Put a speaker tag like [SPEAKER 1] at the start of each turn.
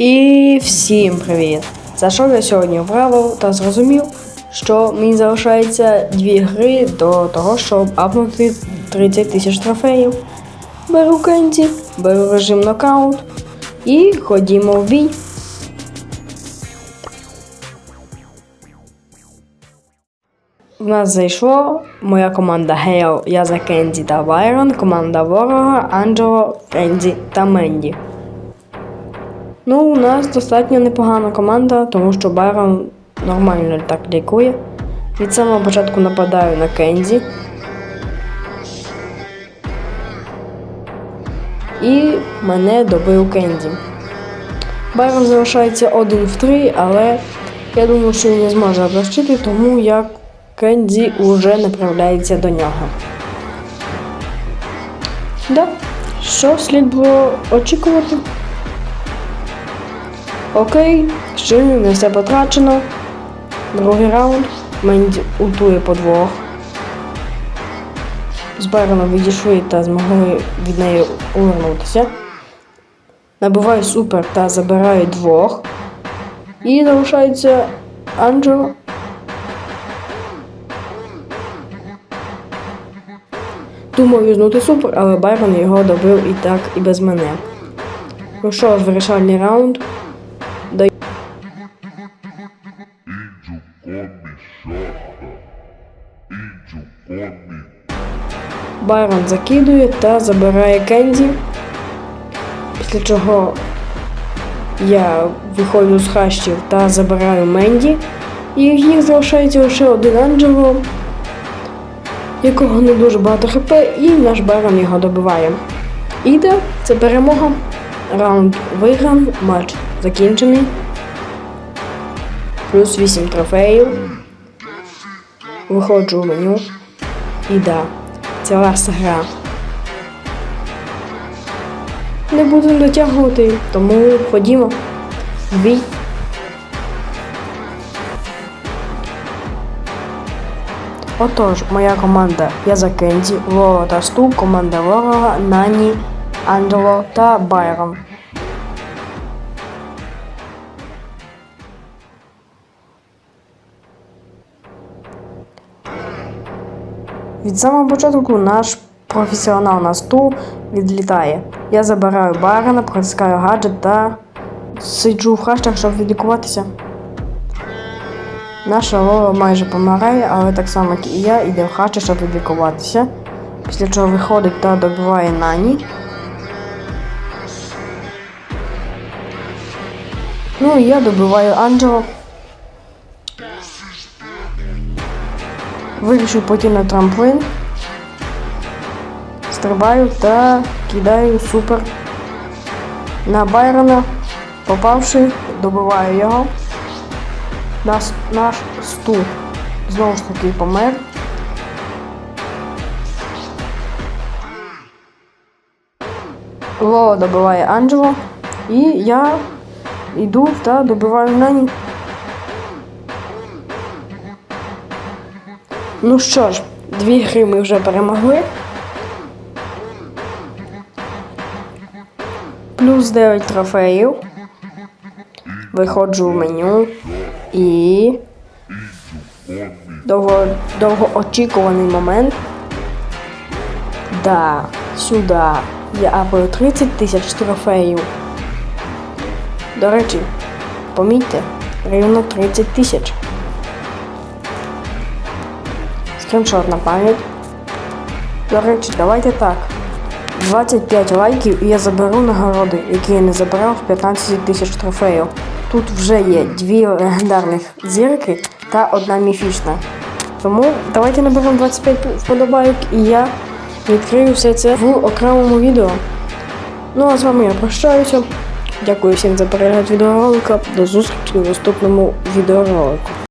[SPEAKER 1] І всім привіт! Зайшов я сьогодні в Браво та зрозумів, що мені залишається дві гри до того, щоб апнути 30 тисяч трофеїв. Беру Кенді, беру режим нокаут і ходімо в бій. В нас зайшло моя команда Гейл, я за Кенді та Байрон, команда ворога Анджело, Френзі та Менді. Ну, у нас достатньо непогана команда, тому що Байрон нормально так лікує. Від самого початку нападаю на Кензі. І мене добив Кензі. Байрон залишається 1 в 3, але я думаю, що він не зможе облегчити, тому як Кензі уже направляється до нього. Да, що слід було очікувати? Окей, ще не все потрачено. Другий раунд. Менді ультує по двох. З Байроном відійшли та змогли від неї увернутися. Набиваю супер та забираю двох. І залишається Анджело. Думав юзнути супер, але Байрон його добив і так, і без мене. Ну вирішальний раунд. Байрон закидує та забирає Кенді. Після чого я виходжу з хащів та забираю Менді. І їх залишається лише один Анджело, якого не дуже багато хп, і наш Байрон його добиває. Іде, це перемога. Раунд вигран, матч закінчений. Плюс 8 трофеїв. Виходжу в меню. І да, це ласта гра. Не будемо дотягувати, тому ходімо. Бій. Отож, моя команда я за Кенді, Лола та Сту, команда ворога, Нані, Анджело та Байрон. Від самого початку наш професіонал на стул відлітає. Я забираю барана, протискаю гаджет та сиджу в хаштах, щоб відлікуватися. Наша Лола майже помирає, але так само, як і я, йде в хащі, щоб відлікуватися. Після чого виходить та добиває Нані. Ну і я добиваю Анджело. Вирішив пойти на трамплин. Стрибаю та кидаю супер на Байрона. Попавши, добиваю його. Наш, наш стул знову ж таки помер. Лола добиває Анджело. І я йду та добиваю Нані. Ну що ж, дві гри ми вже перемогли. Плюс 9 трофеїв. Виходжу в меню і. Довго, довгоочікуваний момент. Да, сюди. Я апаю 30 тисяч трофеїв. До речі, помітьте, рівно 30 тисяч. Скріншот на пам'ять. До речі, давайте так. 25 лайків і я заберу нагороди, які я не забирав в 15 тисяч трофеїв. Тут вже є дві легендарних зірки та одна міфічна. Тому давайте наберемо 25 вподобайок і я відкрию все це в окремому відео. Ну а з вами я прощаюся. Дякую всім за перегляд відеоролика. До зустрічі в наступному відеоролику.